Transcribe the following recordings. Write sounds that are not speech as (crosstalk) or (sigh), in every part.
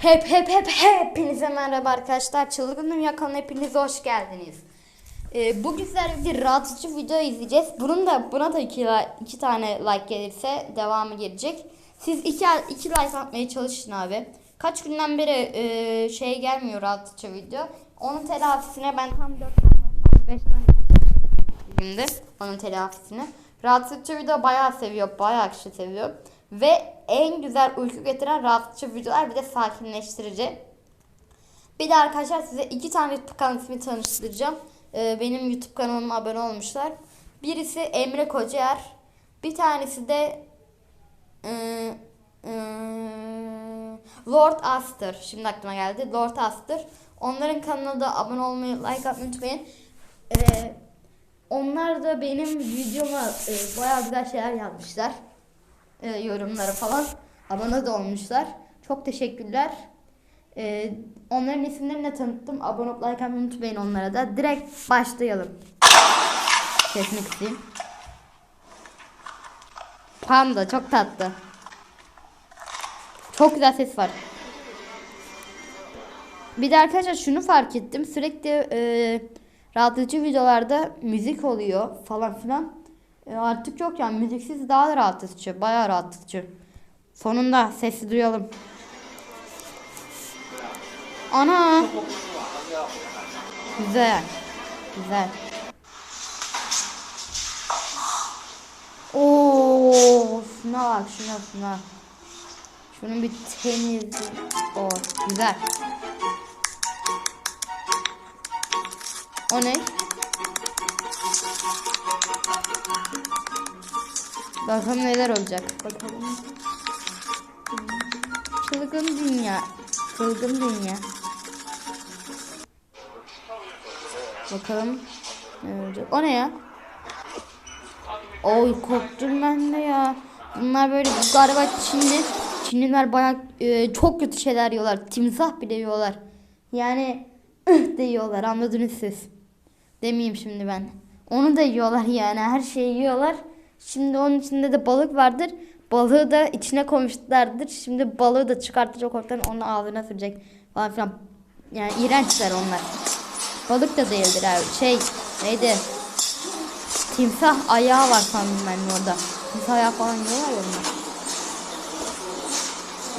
Hep hep hep hepinize merhaba arkadaşlar. Çılgın Dünya kanalına hepiniz hoş geldiniz. Ee, bugün sizlerle bir rahatsızcı video izleyeceğiz. Bunun da buna da iki, iki tane like gelirse devamı gelecek. Siz iki, iki like atmaya çalışın abi. Kaç günden beri e, şey gelmiyor rahatsızcı video. Onun telafisine ben tam 4 tane 5 tane onun telafisini. Rahatsızlıkçı video bayağı seviyor, bayağı kişi seviyor. Ve en güzel uyku getiren rahatsızlıkçı videolar bir de sakinleştirici. Bir de arkadaşlar size iki tane YouTube kanal ismi tanıştıracağım. Ee, benim YouTube kanalıma abone olmuşlar. Birisi Emre Kocaer. Bir tanesi de ıı, ıı, Lord Aster. Şimdi aklıma geldi. Lord Aster. Onların kanalına da abone olmayı, like atmayı unutmayın. Ee, onlar da benim videoma e, bayağı güzel şeyler yazmışlar. E, yorumlara falan. Abone de olmuşlar. Çok teşekkürler. E, onların isimlerini tanıttım. Abone olup unutmayın onlara da. Direkt başlayalım. Sesini kısayım. Panda çok tatlı. Çok güzel ses var. Bir de arkadaşlar şunu fark ettim. Sürekli e, rahatlatıcı videolarda müzik oluyor falan filan. E, artık yok yani müziksiz daha da rahatlatıcı. Bayağı rahatlatıcı. Sonunda sesi duyalım. Ana. Güzel. Güzel. Oo, şuna bak şuna şuna. Şunun bir temiz. O güzel. O ne? Bakalım neler olacak. Bakalım. Çılgın dünya. Çılgın dünya. Bakalım ne olacak. O ne ya? Oy korktum ben de ya. Bunlar böyle galiba Çinli. Çinliler bayağı e, çok kötü şeyler yiyorlar. Timsah bile yiyorlar. Yani ıh de yiyorlar anladınız siz. Demeyeyim şimdi ben. Onu da yiyorlar yani her şeyi yiyorlar. Şimdi onun içinde de balık vardır. Balığı da içine koymuşlardır. Şimdi balığı da çıkartacak ortadan onu ağzına sürecek falan filan. Yani iğrençler onlar. Balık da değildir abi. Şey neydi? Timsah ayağı var sandım ben orada. Timsah ayağı falan yiyorlar ya onlar.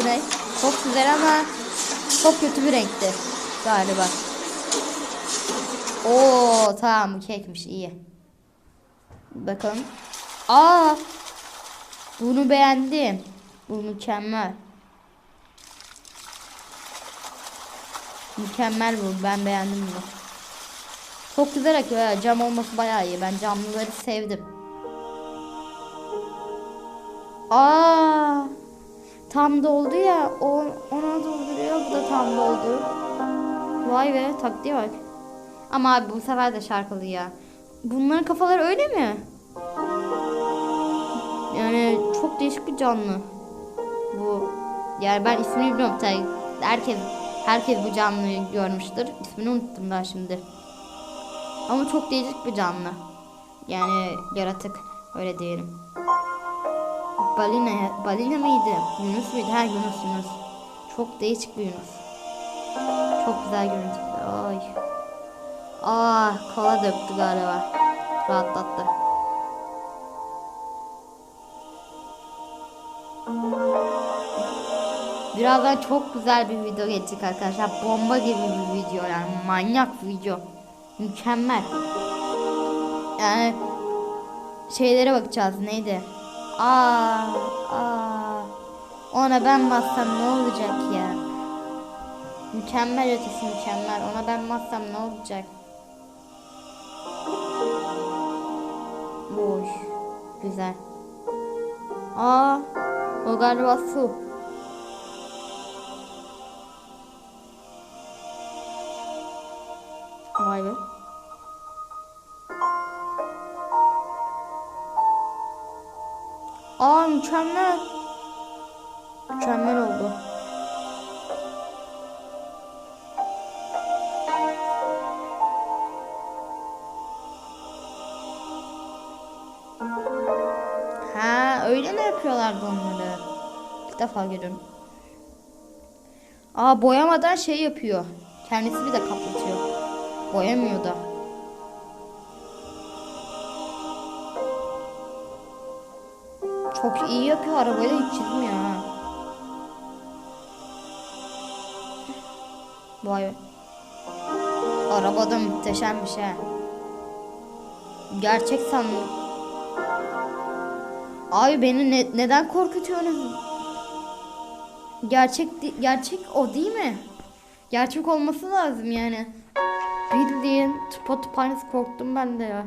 Bu ne? Çok güzel ama çok kötü bir renkti galiba. Oo tamam kekmiş iyi. Bakalım. Aa! Bunu beğendim. Bu mükemmel. Mükemmel bu. Ben beğendim bunu. Çok güzel akıyor. Cam olması bayağı iyi. Ben camlıları sevdim. Aa! Tam doldu ya. O ona dolduruyor. Bu da tam doldu. Vay be taktiğe bak. Ama abi bu sefer de şarkılı ya. Bunların kafaları öyle mi? Yani çok değişik bir canlı. Bu yani ben ismini bilmiyorum tabii. Herkes herkes bu canlıyı görmüştür. İsmini unuttum daha şimdi. Ama çok değişik bir canlı. Yani yaratık öyle diyelim. Balina balina mıydı? Yunus muydu? Ha Yunus Yunus. Çok değişik bir Yunus. Çok güzel görüntü. Ay. Aa, kola döktü galiba. Rahatlattı. Birazdan çok güzel bir video gelecek arkadaşlar. Bomba gibi bir video yani manyak video. Mükemmel. Yani şeylere bakacağız neydi? Aa, aa. Ona ben bassam ne olacak ya? Mükemmel ötesi mükemmel. Ona ben bassam ne olacak? Boş. Güzel. Aa, o galiba su. Vay be. Aa mükemmel. Mükemmel oldu. Ha öyle mi yapıyorlardı onları? İlk defa görüyorum. Aa boyamadan şey yapıyor. Kendisi bir de kapatıyor. Boyamıyor da. Çok iyi yapıyor arabayı da hiç çizmiyor ha. Vay be. Araba da muhteşemmiş ha. Gerçek sandım. Abi beni ne- neden korkutuyorsunuz? Gerçek gerçek o değil mi? Gerçek olması lazım yani. Bildiğin tıpa tıpanız korktum ben de ya.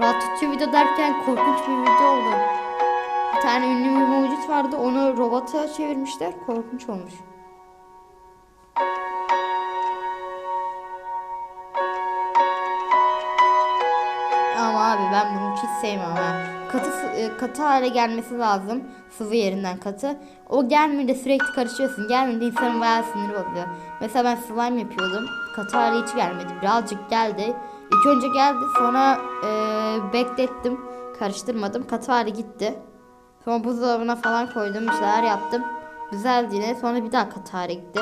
Rahat tutuyor video derken korkunç bir video oldu. Bir tane ünlü bir mucit vardı onu robota çevirmişler korkunç olmuş. Ama abi ben bunu hiç sevmem ha. Katı, e, katı hale gelmesi lazım. Sıvı yerinden katı. O gelmeyince sürekli karışıyorsun. Gelmeyince insanın bayağı siniri oluyor. Mesela ben slime yapıyordum. Katı hale hiç gelmedi. Birazcık geldi. İlk önce geldi sonra e, beklettim. Karıştırmadım. Katı hale gitti. Sonra buzdolabına falan koydum. Bir şeyler yaptım. Güzeldi yine. Sonra bir daha katı hale gitti.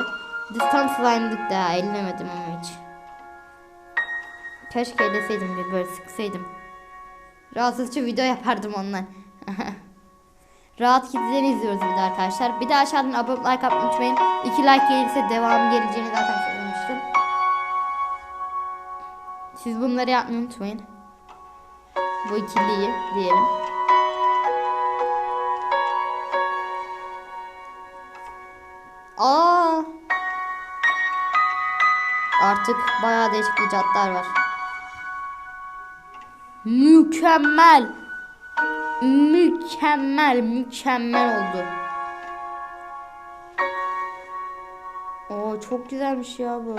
Biz tam slime'lık daha. Ellemedim ama hiç. Keşke eleseydim bir böyle sıksaydım. Rahatsızcı video yapardım ondan. (laughs) Rahat Kids'leri izliyoruz bir de arkadaşlar. Bir de aşağıdan abone like atmayı unutmayın. 2 like gelirse devam geleceğini zaten söylemiştim. Siz bunları yapmayı unutmayın. Bu ikiliyi diyelim. Aa! Artık bayağı değişik icatlar var. Mükemmel. Mükemmel, mükemmel oldu. Oo çok güzelmiş ya bu.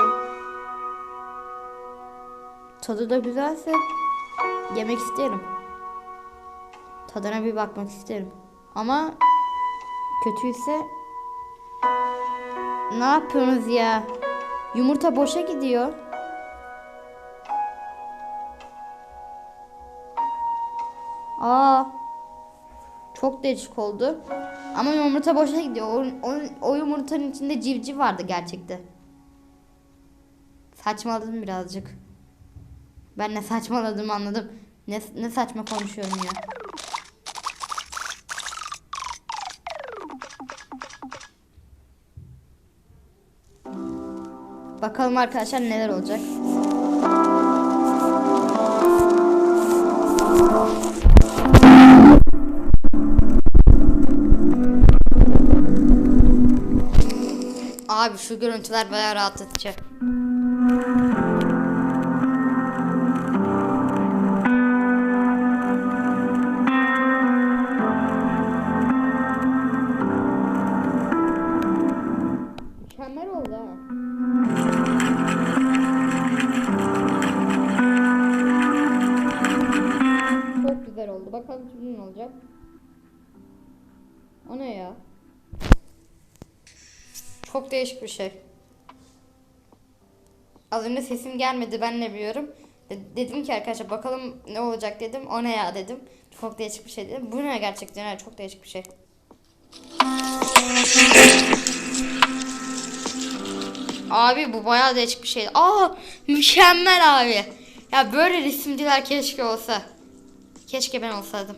Tadı da güzelse yemek isterim. Tadına bir bakmak isterim. Ama kötüyse ne yapıyorsunuz ya? Yumurta boşa gidiyor. Aa. Çok değişik oldu. Ama yumurta boşa gidiyor. O, o, o yumurtanın içinde civciv vardı gerçekte. Saçmaladım birazcık. Ben ne saçmaladım anladım. Ne, ne saçma konuşuyorum ya. Bakalım arkadaşlar neler olacak. Abi şu görüntüler bayağı rahatlatıcı. Değişik bir şey. Az önce sesim gelmedi ben ne biliyorum. De- dedim ki arkadaşlar bakalım ne olacak dedim. O ne ya dedim. Çok değişik bir şey dedim. Bu ne gerçekten ha, çok değişik bir şey. Abi bu bayağı değişik bir şey. Aa mükemmel abi. Ya böyle resimciler keşke olsa. Keşke ben olsaydım.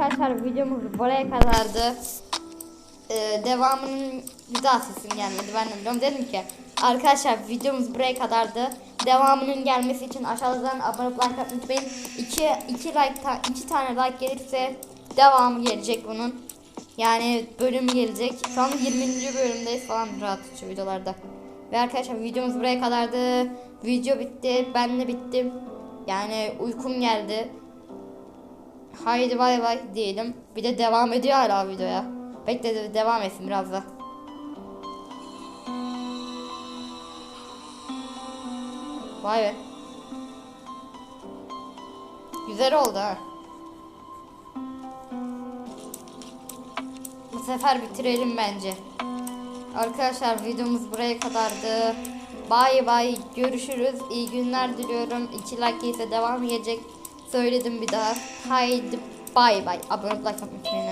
Arkadaşlar videomuz buraya kadardı. Ee, devamının bir daha sesim gelmedi ben de biliyorum. Dedim ki arkadaşlar videomuz buraya kadardı. Devamının gelmesi için aşağıdan abone olup like atmayı unutmayın. 2 2 like ta, iki tane like gelirse devamı gelecek bunun. Yani bölüm gelecek. Şu an 20. bölümdeyiz falan rahat şu videolarda. Ve arkadaşlar videomuz buraya kadardı. Video bitti. Ben de bittim. Yani uykum geldi. Haydi bay bay diyelim. Bir de devam ediyor hala videoya. Bekle de devam etsin biraz da. Vay be. Güzel oldu ha. Bu sefer bitirelim bence. Arkadaşlar videomuz buraya kadardı. Bay bay. Görüşürüz. İyi günler diliyorum. 2 like ise devam edecek. Söyledim bir daha. Haydi bay bay. Abone ol like atmayı unutmayın.